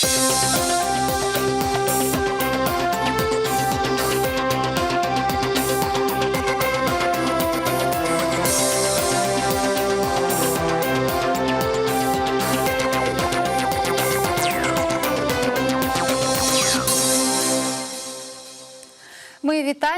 Música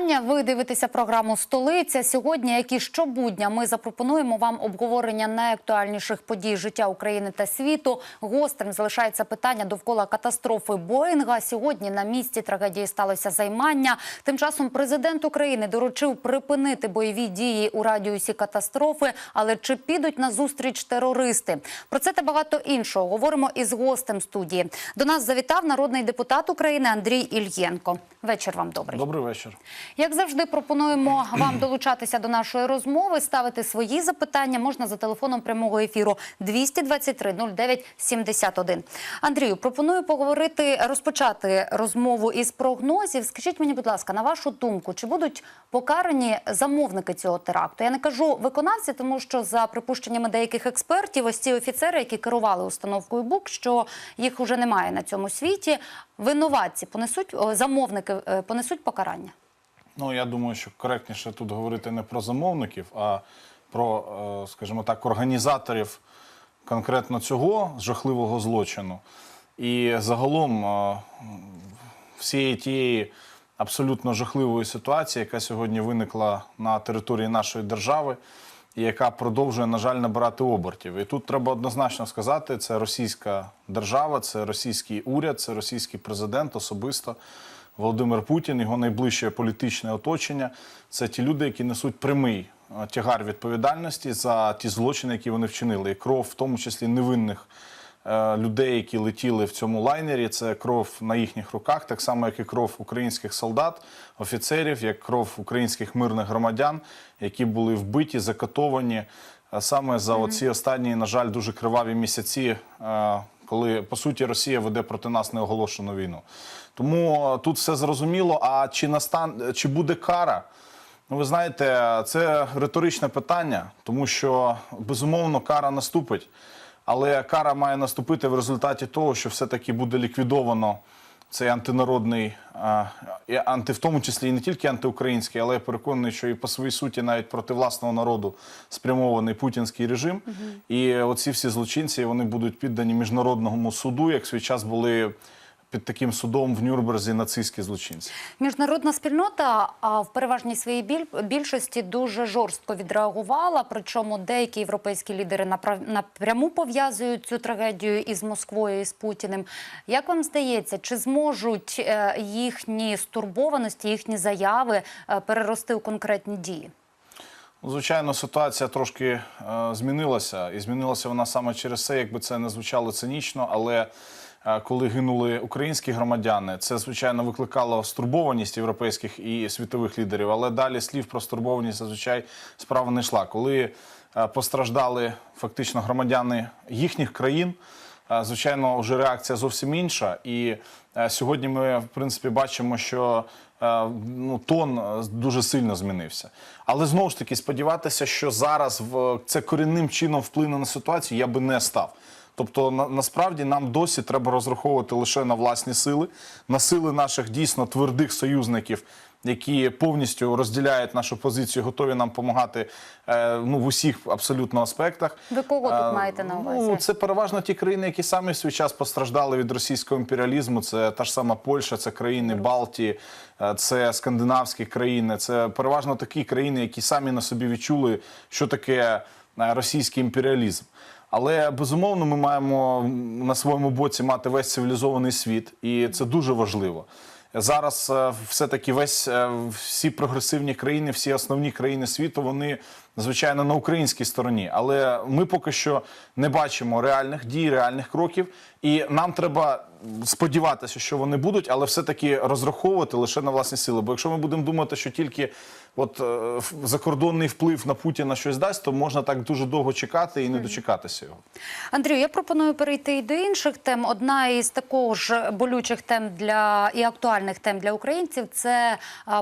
вітання. Ви дивитеся програму Столиця. Сьогодні, як і щобудня, ми запропонуємо вам обговорення найактуальніших подій життя України та світу. Гострим залишається питання довкола катастрофи Боїнга. Сьогодні на місці трагедії сталося займання. Тим часом президент України доручив припинити бойові дії у радіусі катастрофи. Але чи підуть на зустріч терористи? Про це та багато іншого говоримо із гостем студії. До нас завітав народний депутат України Андрій Ільєнко. Вечір вам добрий. Добрий вечір. Як завжди, пропонуємо вам долучатися до нашої розмови, ставити свої запитання можна за телефоном прямого ефіру 223 09 71. Андрію, пропоную поговорити, розпочати розмову із прогнозів. Скажіть мені, будь ласка, на вашу думку, чи будуть покарані замовники цього теракту? Я не кажу виконавці, тому що за припущеннями деяких експертів, ось ці офіцери, які керували установкою БУК, що їх уже немає на цьому світі. Винуватці понесуть замовники е, понесуть покарання. Ну я думаю, що коректніше тут говорити не про замовників, а про, е, скажімо так, організаторів конкретно цього жахливого злочину. І загалом е, всієї тієї абсолютно жахливої ситуації, яка сьогодні виникла на території нашої держави, і яка продовжує, на жаль, набирати обертів. І тут треба однозначно сказати: це російська держава, це російський уряд, це російський президент особисто. Володимир Путін, його найближче політичне оточення це ті люди, які несуть прямий е, тягар відповідальності за ті злочини, які вони вчинили. І кров, в тому числі невинних е, людей, які летіли в цьому лайнері. Це кров на їхніх руках, так само, як і кров українських солдат, офіцерів, як кров українських мирних громадян, які були вбиті, закатовані е, саме за оці останні, на жаль, дуже криваві місяці. коли по суті Росія веде проти нас неоголошену війну. Тому е, тут все зрозуміло. А чи настан чи буде кара? Ну, ви знаєте, це риторичне питання, тому що безумовно кара наступить, але кара має наступити в результаті того, що все-таки буде ліквідовано цей антинародний, анти, в тому числі і не тільки антиукраїнський, але я переконаний, що і по своїй суті навіть проти власного народу спрямований путінський режим. І оці всі злочинці вони будуть піддані міжнародному суду, як свій час були під таким судом в Нюрнберзі нацистські злочинці. Міжнародна спільнота в переважній своїй біль- більшості дуже жорстко відреагувала. Причому деякі європейські лідери напряму пов'язують цю трагедію із Москвою і з Путіним. Як вам здається, чи зможуть е, їхні стурбованості, їхні заяви е, перерости у конкретні дії? Ну, Звичайно, ситуація трошки е, змінилася, і змінилася вона саме через це, якби це не звучало цинічно, але коли гинули українські громадяни, це звичайно викликало стурбованість європейських і світових лідерів. Але далі слів про стурбованість зазвичай справа не йшла. Коли е, постраждали фактично громадяни їхніх країн. Е, Звичайно, вже реакція зовсім інша. І е, сьогодні ми, в принципі, бачимо, що е, ну, тон е, дуже сильно змінився. Але знову ж таки, сподіватися, що зараз в це корінним чином вплине на ситуацію, я би не став. Тобто, на, насправді нам досі треба розраховувати лише на власні сили, на сили наших дійсно твердих союзників, які повністю розділяють нашу позицію, готові нам допомагати е, ну, в усіх абсолютно аспектах. Ви кого тут Е, маєте на увазі? Ну, це переважно ті країни, які самі в свій час постраждали від російського імперіалізму. Це та ж сама Польща, це країни Балтії, е, це скандинавські країни. Це переважно такі країни, які самі на собі відчули, що таке російський імперіалізм. Але безумовно ми маємо на своєму боці мати весь цивілізований світ, і це дуже важливо. Зараз е, все-таки весь е, всі прогресивні країни, всі основні країни світу, вони звичайно на українській стороні. Але ми поки що не бачимо реальних дій, реальних кроків. І нам треба сподіватися, що вони будуть, але все-таки розраховувати лише на власні сили. Бо якщо ми будемо думати, що тільки от е, закордонний вплив на Путіна щось дасть, то можна так дуже довго чекати і не дочекатися його. Андрію, я пропоную перейти і до інших тем. Одна із також болючих тем для і актуальних тем для українців це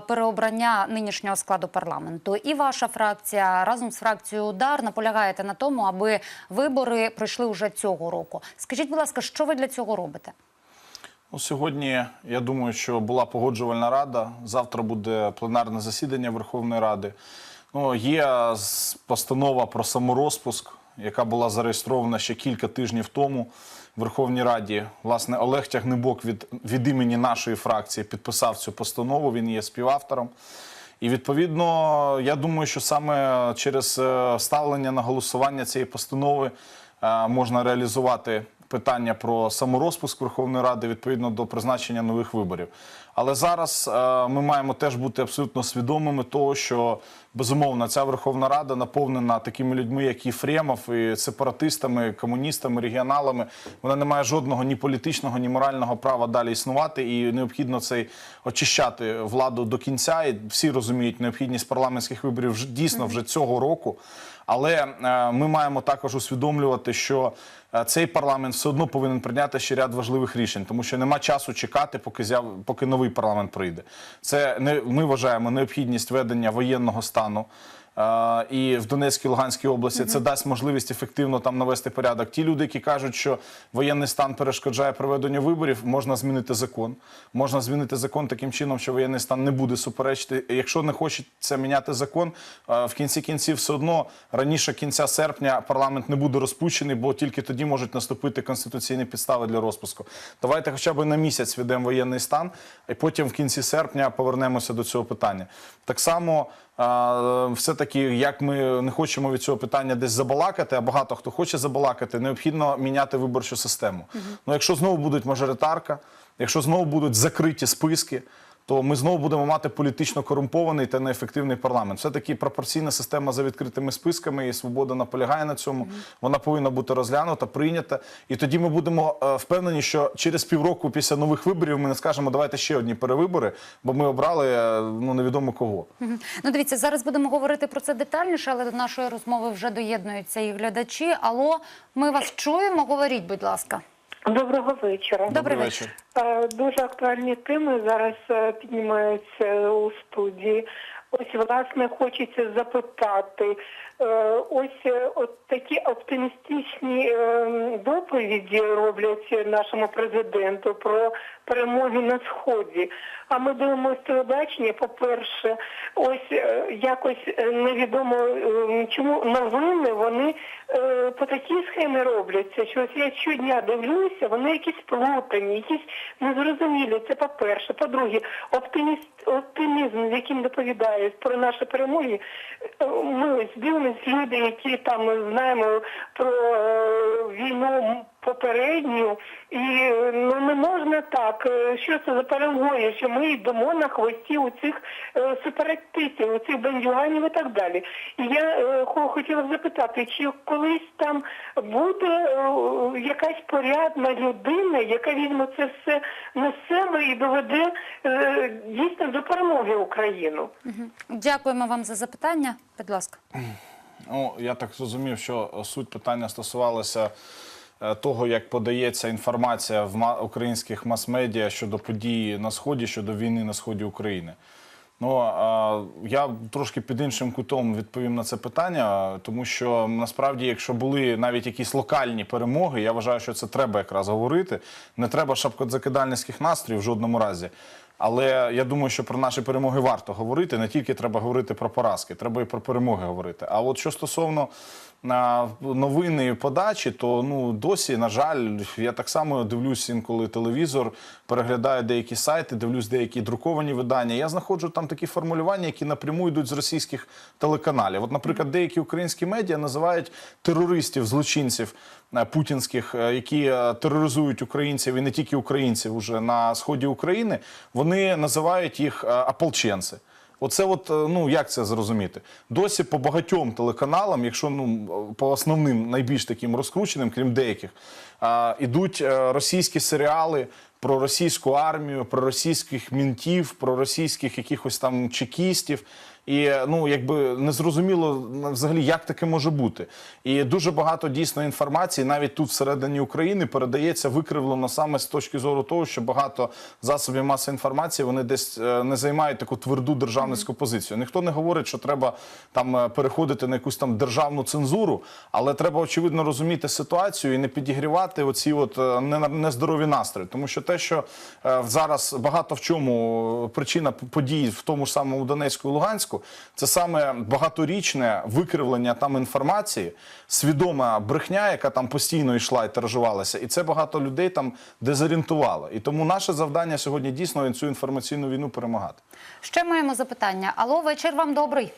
переобрання нинішнього складу парламенту. І ваша фракція разом з фракцією Удар наполягаєте на тому, аби вибори пройшли вже цього року. Скажіть, будь ласка, що ви для цього робите? Ну, сьогодні я думаю, що була погоджувальна рада. Завтра буде пленарне засідання Верховної Ради. Ну, є постанова про саморозпуск, яка була зареєстрована ще кілька тижнів тому в Верховній Раді. Власне, Олег Тягнебок від, від імені нашої фракції підписав цю постанову. Він є співавтором. І відповідно, я думаю, що саме через е, ставлення на голосування цієї постанови е, можна реалізувати питання про саморозпуск Верховної Ради відповідно до призначення нових виборів. Але зараз е, ми маємо теж бути абсолютно свідомими того, що безумовно ця Верховна Рада наповнена такими людьми, як Єфремов, і сепаратистами, комуністами, регіоналами. Вона не має жодного ні політичного, ні морального права далі існувати, і необхідно цей очищати владу до кінця. І всі розуміють необхідність парламентських виборів дійсно вже цього року. Але е, ми маємо також усвідомлювати, що е, цей парламент все одно повинен прийняти ще ряд важливих рішень, тому що нема часу чекати, поки з'яв, поки новий парламент прийде. Це не ми вважаємо необхідність ведення воєнного стану. І в Донецькій Луганській області це дасть можливість ефективно там навести порядок. Ті люди, які кажуть, що воєнний стан перешкоджає проведенню виборів, можна змінити закон. Можна змінити закон таким чином, що воєнний стан не буде суперечити. Якщо не хочеться міняти закон, в кінці кінців все одно раніше кінця серпня парламент не буде розпущений, бо тільки тоді можуть наступити конституційні підстави для розпуску. Давайте хоча б на місяць ведемо воєнний стан, і потім в кінці серпня повернемося до цього питання. Так само. Е, Все-таки, як ми не хочемо від цього питання десь забалакати, а багато хто хоче забалакати, необхідно міняти виборчу систему. Ну, якщо знову будуть мажоритарка, якщо знову будуть закриті списки, то ми знову будемо мати політично корумпований та неефективний парламент. Все таки пропорційна система за відкритими списками, і свобода наполягає на цьому. Вона повинна бути розглянута, прийнята. І тоді ми будемо е, впевнені, що через півроку після нових виборів ми не скажемо, давайте ще одні перевибори, бо ми обрали е, ну невідомо кого. Ну, дивіться, зараз будемо говорити про це детальніше, але до нашої розмови вже доєднуються і глядачі. Алло, ми вас чуємо. Говоріть, будь ласка. Доброго вечора. Добрий вечір. Е, Дуже актуальні теми зараз е, піднімаються у студії. Ось власне хочеться запитати. е, Ось от такі оптимістичні е, доповіді роблять нашому президенту про перемоги на сході. А ми дивимося телебачення. По-перше, ось е, якось е, невідомо е, чому новини вони по такій схемі робляться, що ось я щодня дивлюся, вони якісь плутані, якісь незрозумілі. Це по-перше. По-друге, оптиміст, оптимізм, з яким доповідають про наші перемоги. Ми ось дивимося люди, які там знаємо про війну попередню, і ну не можна так. Е, Що це за перемоги? Що ми йдемо на хвості у цих е, сепаратистів, у цих бандюганів і так далі. І я е, хотіла запитати, чи колись там буде е, якась порядна людина, яка візьме це все на себе і доведе е, дійсно до перемоги Україну. Дякуємо вам за запитання. Будь ласка. Ну, я так зрозумів, що суть питання стосувалася того, як подається інформація в українських мас-медіа щодо подій на сході, щодо війни на сході України. Ну е, я трошки під іншим кутом відповім на це питання, тому що насправді, якщо були навіть якісь локальні перемоги, я вважаю, що це треба якраз говорити. Не треба шапкозакидальницьких настроїв в жодному разі. Але я думаю, що про наші перемоги варто говорити. Не тільки треба говорити про поразки, треба і про перемоги говорити. А от що стосовно новини і подачі, то ну досі, на жаль, я так само дивлюсь інколи телевізор, переглядаю деякі сайти, дивлюсь деякі друковані видання. Я знаходжу там такі формулювання, які напряму йдуть з російських телеканалів. От, наприклад, деякі українські медіа називають терористів, злочинців путінських, е, які е, тероризують українців і не тільки українців уже на сході України. Вони називають їх е, ополченці. Оце, от, е, ну як це зрозуміти? Досі по багатьом телеканалам, якщо ну по основним найбільш таким розкрученим, крім деяких, а, ідуть е, російські серіали про російську армію, про російських мінтів, про російських якихось там чекістів. І ну якби не зрозуміло взагалі, як таке може бути. І дуже багато дійсно інформації, навіть тут всередині України, передається викривлено саме з точки зору того, що багато засобів масової інформації вони десь е, не займають таку тверду державницьку позицію. Ніхто не говорить, що треба там е, переходити на якусь там державну цензуру, але треба очевидно розуміти ситуацію і не підігрівати оці от е, нездорові настрої. Тому що те, що зараз багато в чому причина подій в тому ж самому Донецьку і Луганську, це саме багаторічне викривлення там інформації, свідома брехня, яка там постійно йшла і тиражувалася, і це багато людей там дезорієнтувало. І тому наше завдання сьогодні дійсно цю інформаційну війну перемагати. Ще маємо запитання. Алло, вечір вам добрий.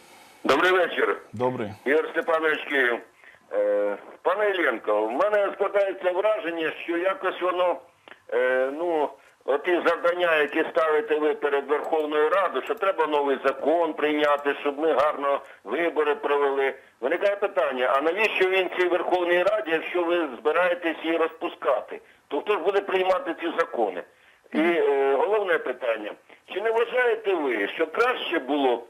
Добрий вечір. Добрий. Ігор Степанович Київ. Е, пане Іллєнко, в мене складається враження, що якось воно, е, ну, оті завдання, які ставите ви перед Верховною Радою, що треба новий закон прийняти, щоб ми гарно вибори провели. Виникає питання, а навіщо він цій Верховній Раді, якщо ви збираєтесь її розпускати? То хто ж буде приймати ці закони? І е, головне питання, чи не вважаєте ви, що краще було б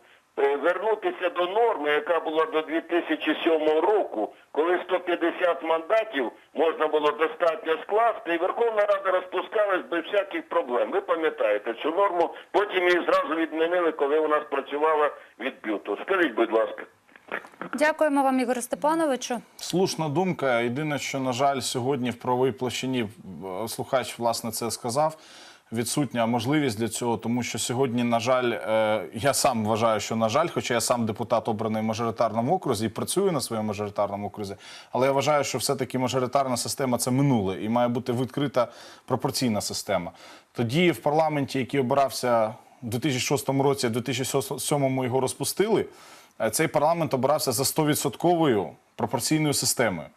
вернутися до норми, яка була до 2007 року, коли 150 мандатів можна було достатньо скласти, і Верховна Рада розпускалась без всяких проблем. Ви пам'ятаєте цю норму, потім її зразу відмінили, коли у нас працювала від бюту. Скажіть, будь ласка. Дякуємо вам, Ігорю Степановичу. Слушна думка. Єдине, що на жаль, сьогодні в правовій площині е, слухач власне це сказав. Відсутня можливість для цього, тому що сьогодні, на жаль, е, я сам вважаю, що на жаль, хоча я сам депутат обраний в мажоритарному окрузі і працюю на своєму мажоритарному окрузі, але я вважаю, що все-таки мажоритарна система це минуле і має бути відкрита пропорційна система. Тоді в парламенті, який обирався в 2006 році, в 2007 його розпустили. Е, Цей парламент обирався за 100% пропорційною системою.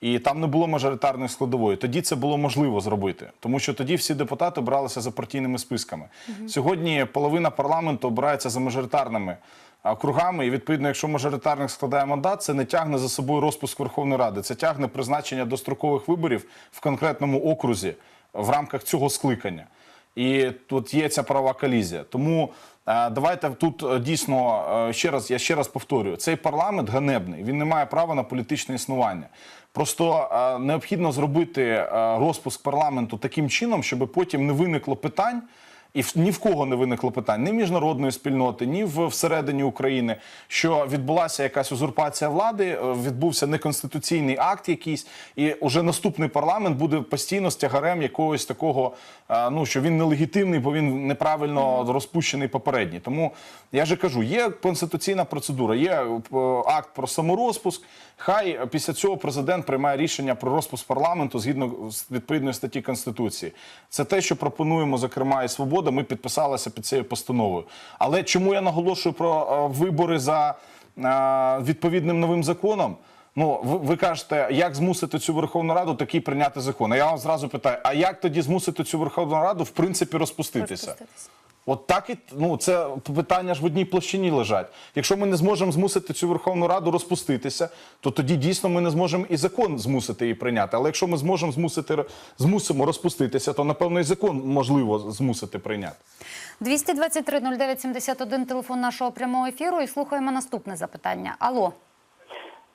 І там не було мажоритарної складової. Тоді це було можливо зробити, тому що тоді всі депутати обиралися за партійними списками. Сьогодні половина парламенту обирається за мажоритарними округами. І відповідно, якщо мажоритарник складає мандат, це не тягне за собою розпуск Верховної Ради, це тягне призначення дострокових виборів в конкретному окрузі в рамках цього скликання. І тут є ця права колізія. Тому давайте тут е, дійсно е, ще раз, я ще раз повторюю, цей парламент ганебний, він не має права на політичне існування. Просто е, необхідно зробити е, розпуск парламенту таким чином, щоб потім не виникло питань. І в- ні в кого не виникло питань, ні міжнародної спільноти, ні в всередині України, що відбулася якась узурпація влади, е, відбувся неконституційний акт якийсь, і уже наступний парламент буде постійно з тягарем якогось такого, е, ну що він нелегітимний, бо він неправильно розпущений попередній. Тому я же кажу, є конституційна процедура, є е, акт про саморозпуск. Хай після цього президент приймає рішення про розпуск парламенту згідно з відповідної статті Конституції. Це те, що пропонуємо, зокрема, і свобода. Ми підписалися під цією постановою. Але чому я наголошую про е, вибори за е, відповідним новим законом? Ну, ви, ви кажете, як змусити цю Верховну Раду такий прийняти закон? А я вам зразу питаю: а як тоді змусити цю Верховну Раду в принципі розпуститися? Розпуститися. От так і ну це питання ж в одній площині лежать. Якщо ми не зможемо змусити цю Верховну Раду розпуститися, то тоді дійсно ми не зможемо і закон змусити її прийняти. Але якщо ми зможемо змусити змусимо розпуститися, то напевно і закон можливо змусити прийняти. 223 09 71 телефон нашого прямого ефіру. І слухаємо наступне запитання. Алло,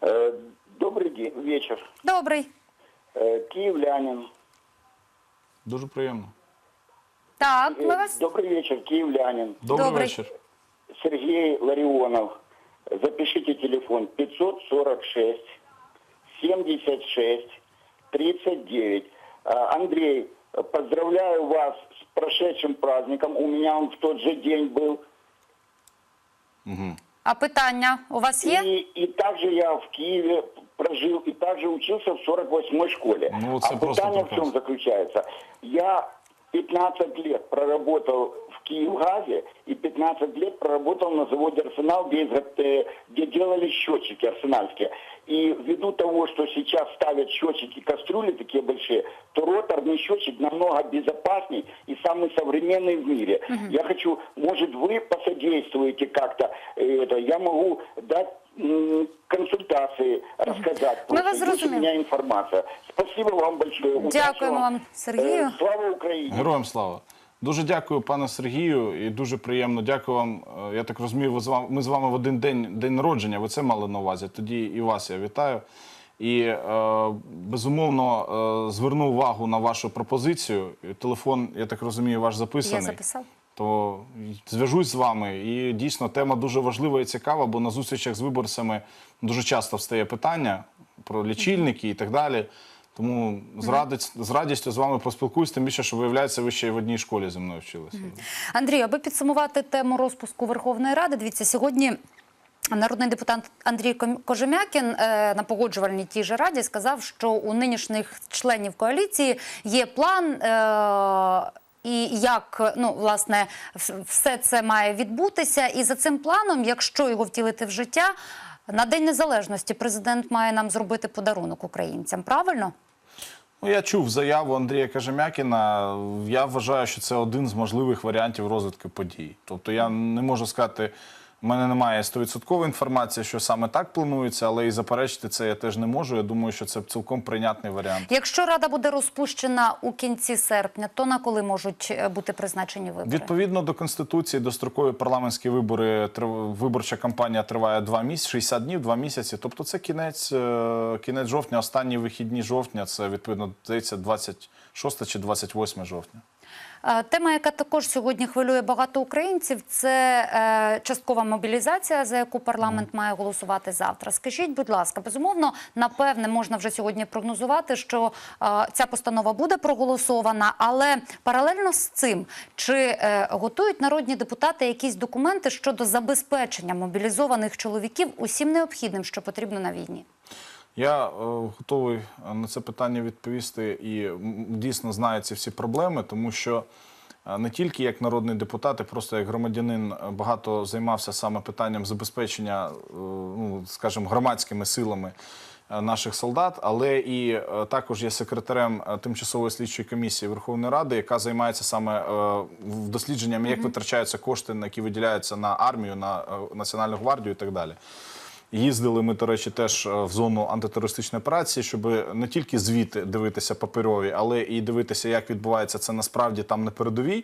Э, Добрый день, вечер. добрий. Э, Киевлянин. Дуже приємно. Так, Э, ми вас Добрый вечер, киевлянин. Добрий Добрий. вечір. Сергей Ларионов. Запишите телефон 546 76 39. А, Андрей, поздравляю вас с прошедшим праздником. У меня он в тот же день был. а питання у вас є? И, и также я в Киеве прожил и также учился в 48-й школе. Ну, вот а это просто питание в прекрасно. чем заключается? Я 15 лет проработал в Киевгазе и 15 лет проработал на заводе «Арсенал», где, изго- э, где делали счетчики арсенальские. И ввиду того, что сейчас ставят счетчики кастрюли такие большие, то роторный счетчик намного безопасней и самый современный в мире. Я хочу, может, вы посодействуете как-то, э, это, я могу дать м, консультации, рассказать. Мы вас есть у меня информация. Спасибо вам большое. Дякуємо вам, Сергію. Э, Слава Украине! Героям слава. Дуже дякую, пане Сергію, і дуже приємно. Дякую вам. Е, Я так розумію, ви з вами, ми з вами в один день день народження. Ви це мали на увазі. Тоді і вас я вітаю. І е, безумовно е, зверну увагу на вашу пропозицію. Телефон, я так розумію, ваш Я записав. То зв'яжусь з вами. І дійсно тема дуже важлива і цікава, бо на зустрічах з виборцями дуже часто встає питання про лічильники і так далі. Тому з, радість, з радістю з вами поспілкуюсь, тим більше, що виявляється, ви ще й в одній школі зі мною вчилися. Андрію, аби підсумувати тему розпуску Верховної Ради, дивіться, сьогодні народний депутат Андрій Кожем'якін е, на погоджувальній тій же раді сказав, що у нинішніх членів коаліції є план. І як ну власне все це має відбутися, і за цим планом, якщо його втілити в життя, на день незалежності президент має нам зробити подарунок українцям. Правильно? Ну, я чув заяву Андрія Кажем'якіна. Я вважаю, що це один з можливих варіантів розвитку подій. Тобто я не можу сказати, в мене немає 100% інформації, що саме так планується, але і заперечити це я теж не можу. Я думаю, що це цілком прийнятний варіант. Якщо рада буде розпущена у кінці серпня, то на коли можуть е, бути призначені вибори? Відповідно до конституції, дострокові парламентські вибори виборча кампанія триває два місяці, 60 днів, два місяці. Тобто це кінець, е, кінець жовтня, останні вихідні жовтня. Це відповідно здається 26 чи 28 жовтня. Е, Тема, яка також сьогодні хвилює багато українців, це е, часткова мобілізація, за яку парламент має голосувати завтра. Скажіть, будь ласка, безумовно, напевне, можна вже сьогодні прогнозувати, що е, ця постанова буде проголосована, але паралельно з цим, чи готують народні депутати якісь документи щодо забезпечення мобілізованих чоловіків усім необхідним, що потрібно на війні? Я е, готовий на це питання відповісти і дійсно знаю ці всі проблеми, тому що е, не тільки як народний депутат, і просто як громадянин е, багато займався саме питанням забезпечення, ну скажімо, громадськими силами наших солдат, але і також є секретарем тимчасової слідчої комісії Верховної Ради, яка займається саме дослідженням, як витрачаються кошти, які виділяються на армію, на національну гвардію і так далі. Їздили ми, до речі, теж е, в зону антитерористичної операції, щоб не тільки звіти дивитися паперові, але і дивитися, як відбувається це насправді там на передовій.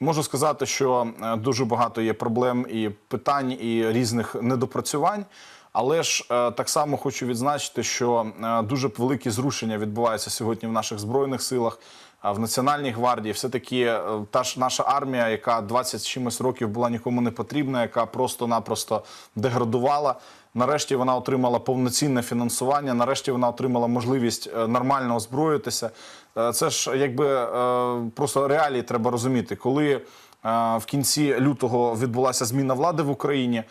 Можу сказати, що е, дуже багато є проблем і питань, і різних недопрацювань. Але ж е, так само хочу відзначити, що дуже великі зрушення відбуваються сьогодні в наших збройних силах. В Національній гвардії все-таки е, та ж наша армія, яка 20 чимось років була нікому не потрібна, яка просто-напросто деградувала. Нарешті вона отримала повноцінне фінансування. Нарешті вона отримала можливість е, нормально озброїтися. Е, Це ж якби е, просто реалії треба розуміти, коли в кінці лютого відбулася зміна влади в Україні.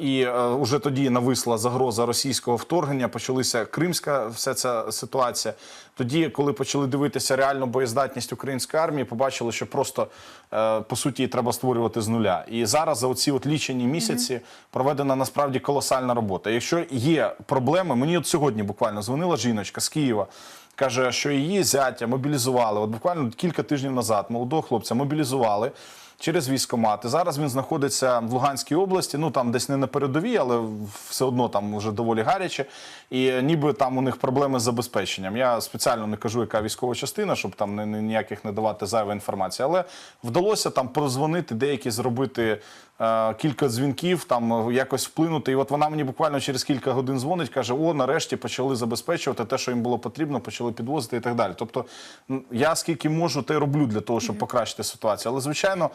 І е, уже тоді нависла загроза російського вторгнення, почалася кримська вся ця ситуація. Тоді, коли почали дивитися реальну боєздатність української армії, побачили, що просто е, по суті треба створювати з нуля. І зараз за оці от лічені місяці проведена насправді колосальна робота. Якщо є проблеми, мені от сьогодні буквально дзвонила жіночка з Києва. Каже, що її зятя мобілізували. От буквально кілька тижнів назад молодого хлопця мобілізували через військомати. Зараз він знаходиться в Луганській області, ну там десь не на передовій, але все одно там вже доволі гаряче. І ніби там у них проблеми з забезпеченням. Я спеціально не кажу, яка військова частина, щоб там не, не- ніяких не давати зайвої інформації. Але вдалося там прозвонити, деякі зробити е, кілька дзвінків, там е, якось вплинути. І от вона мені буквально через кілька годин дзвонить, каже: О, нарешті почали забезпечувати те, що їм було потрібно, почали підвозити і так далі. Тобто, я скільки можу, те роблю для того, щоб покращити ситуацію. Але звичайно,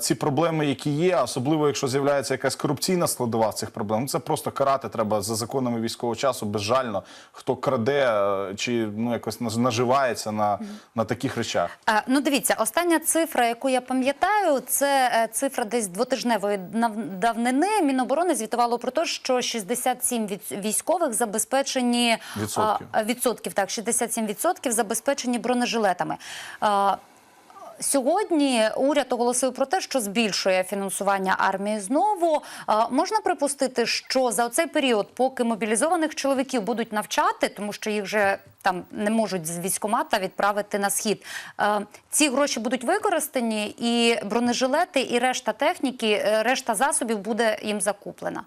ці проблеми, які є, особливо якщо з'являється якась корупційна складова в цих проблем, це просто карати треба за законами військового часу безжально. Хто краде е, чи ну якось наж- наживається на, на таких речах. А, ну, дивіться, остання цифра, яку я пам'ятаю, це е, цифра десь двотижневої давнини. Міноборони звітувало про те, що 67 від військових забезпечені Відсотків. а, відсотків, так, 67 відсотків забезпечені бронежилетами. А, Сьогодні уряд оголосив про те, що збільшує фінансування армії знову. Можна припустити, що за цей період, поки мобілізованих чоловіків будуть навчати, тому що їх вже там не можуть з військомата відправити на схід. ці гроші будуть використані, і бронежилети, і решта техніки, е, решта засобів буде їм закуплена.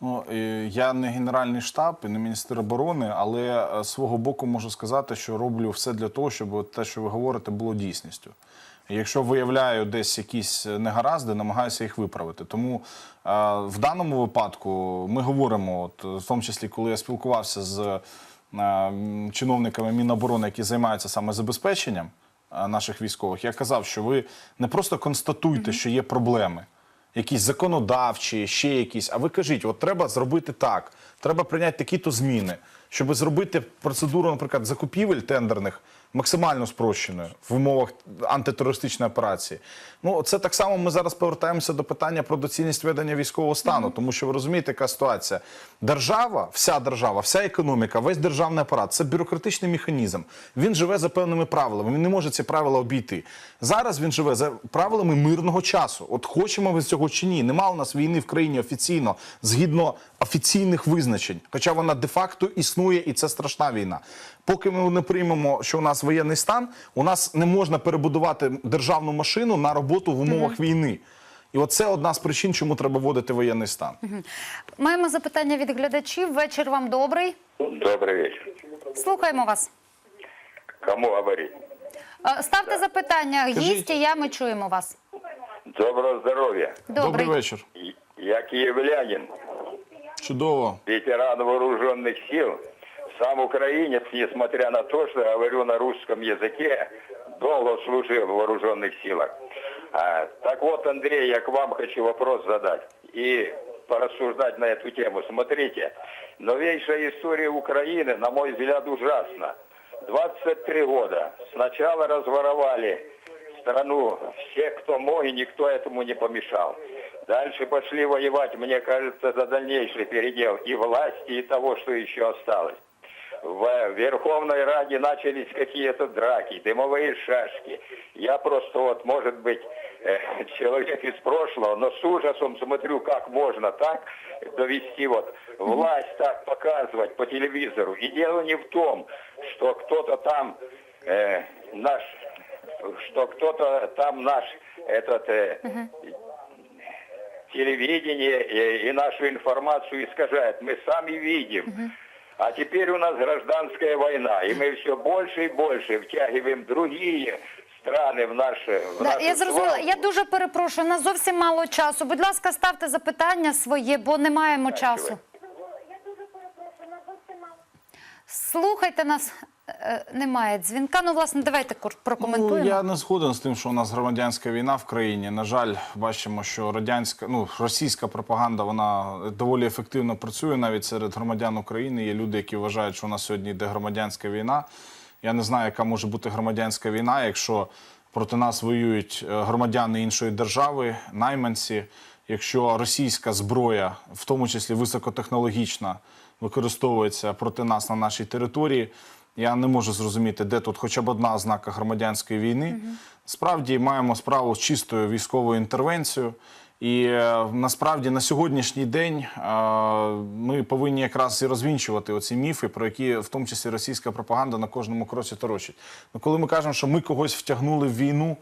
Ну, е, я не генеральний штаб і не міністр оборони, але е, свого боку можу сказати, що роблю все для того, щоб те, що ви говорите, було дійсністю. Якщо виявляю десь якісь негаразди, намагаюся їх виправити. Тому е, в даному випадку ми говоримо, от, в тому числі, коли я спілкувався з е, чиновниками Міноборони, які займаються саме забезпеченням е, наших військових, я казав, що ви не просто констатуйте, що є проблеми якісь законодавчі, ще якісь. А ви кажіть, от треба зробити так, треба прийняти такі-то зміни, щоб зробити процедуру, наприклад, закупівель тендерних максимально спрощеною в умовах антитерористичної операції. Ну це так само. Ми зараз повертаємося до питання про доцільність ведення військового стану, тому що ви розумієте, яка ситуація. Держава, вся держава, вся економіка, весь державний апарат це бюрократичний механізм. Він живе за певними правилами. Він не може ці правила обійти. Зараз він живе за правилами мирного часу. От хочемо ми цього чи ні. Нема у нас війни в країні офіційно, згідно офіційних визначень. Хоча вона де-факто існує, і це страшна війна. Поки ми не приймемо, що у нас воєнний стан, у нас не можна перебудувати державну машину на роботу в умовах війни. І оце одна з причин, чому треба вводити воєнний стан. Маємо запитання від глядачів. Вечір вам добрий. Добрий вечір. Слухаємо вас. Кому говорити? Е, Ставте запитання. Гість і я, ми чуємо вас. Доброго здоров'я. Добрий. Добрий вечір. Я киевлянин, Чудово. ветеран вооруженных сил, сам украинец, несмотря на то, что говорю на русском языке, долго служил в вооруженных силах. А, так вот, Андрей, я к вам хочу вопрос задать и порассуждать на эту тему. Смотрите, новейшая история Украины, на мой взгляд, ужасна. 23 года. Сначала разворовали страну все, кто мог, и никто этому не помешал. Дальше пошли воевать, мне кажется, за дальнейший передел и власти, и того, что еще осталось. В Верховной Раде начались какие-то драки, дымовые шашки. Я просто вот, может быть, э, человек из прошлого, но с ужасом смотрю, как можно так довести вот власть так показывать по телевизору. И дело не в том, что кто-то там э, наш, что кто-то там наш этот э, телевидение и, и нашу информацию искажает. Мы сами видим. А теперь у нас гражданская война, и мы все больше и больше втягиваем другие страны в наше в Да, нашу я зрозуміла. Я дуже перепрошую. Нас зовсім мало часу. Будь ласка, ставте запитання своє, бо не маємо часу. Я дуже перепрошую, на зовсім мало. Слухайте нас. Е, Немає дзвінка. Ну, власне, давайте прокоментуємо. Ну, я не згоден з тим, що у нас громадянська війна в країні. На жаль, бачимо, що радянська, ну російська пропаганда вона доволі ефективно працює навіть серед громадян України. Є люди, які вважають, що у нас сьогодні йде громадянська війна. Я не знаю, яка може бути громадянська війна, якщо проти нас воюють е, громадяни іншої держави, найманці. Якщо російська зброя, в тому числі високотехнологічна, використовується проти нас на нашій території. Я не можу зрозуміти, де тут хоча б одна ознака громадянської війни. Справді маємо справу з чистою військовою інтервенцією. І е, насправді на сьогоднішній день е, ми повинні якраз і розвінчувати оці міфи, про які в тому числі російська пропаганда на кожному кроці торочить. Ну, коли ми кажемо, що ми когось втягнули в війну,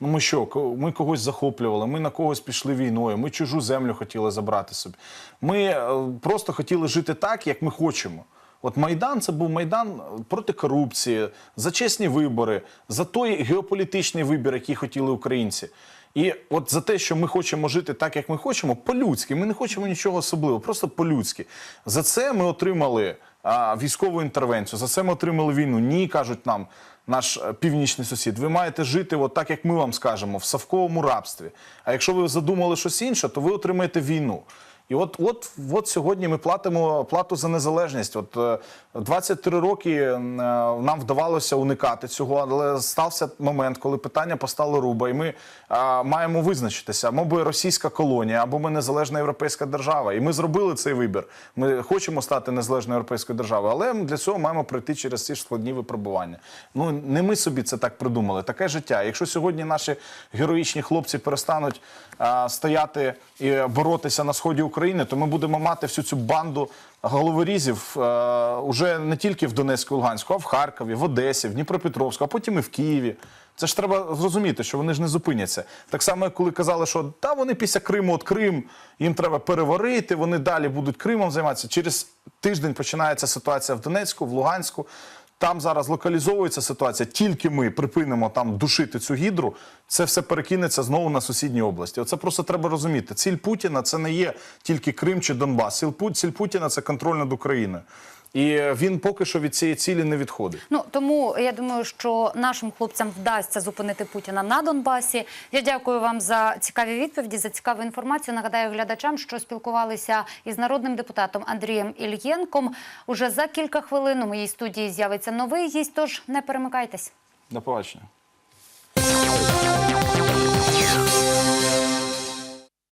ну ми що, ми когось захоплювали, ми на когось пішли війною, ми чужу землю хотіли забрати собі. Ми е, просто хотіли жити так, як ми хочемо. От Майдан це був Майдан проти корупції, за чесні вибори, за той геополітичний вибір, який хотіли українці. І от за те, що ми хочемо жити так, як ми хочемо, по-людськи, ми не хочемо нічого особливого, просто по-людськи. За це ми отримали а, військову інтервенцію, за це ми отримали війну. Ні, кажуть нам наш е, північний сусід. Ви маєте жити от так, як ми вам скажемо, в савковому рабстві. А якщо ви задумали щось інше, то ви отримаєте війну. І от, от, от сьогодні ми платимо плату за незалежність. От е, 23 роки е, нам вдавалося уникати цього, але стався момент, коли питання постало руба, і ми е, маємо визначитися, або російська колонія, або ми незалежна європейська держава. І ми зробили цей вибір. Ми хочемо стати незалежною європейською державою, але для цього маємо пройти через ці ж складні випробування. Ну не ми собі це так придумали. Таке життя. Якщо сьогодні наші героїчні хлопці перестануть а, стояти і боротися на сході України, то ми будемо мати всю цю банду головорізів е, уже не тільки в Донецьку, Луганську, а в Харкові, в Одесі, в Дніпропетровську, а потім і в Києві. Це ж треба зрозуміти, що вони ж не зупиняться. Так само, коли казали, що та вони після Криму, от Крим, їм треба переварити, вони далі будуть Кримом займатися. Через тиждень починається ситуація в Донецьку, в Луганську. Там зараз локалізовується ситуація. Тільки ми припинимо там душити цю гідру, це все перекинеться знову на сусідні області. Оце просто треба розуміти. Ціль Путіна це не є тільки Крим чи Донбас. Ціль Путіна це контроль над Україною. І він поки що від цієї цілі не відходить. Ну тому я думаю, що нашим хлопцям вдасться зупинити Путіна на Донбасі. Я дякую вам за цікаві відповіді, за цікаву інформацію. Нагадаю глядачам, що спілкувалися із народним депутатом Андрієм Ільєнком. Уже за кілька хвилин у моїй студії з'явиться новий гість. Тож не перемикайтесь. До побачення.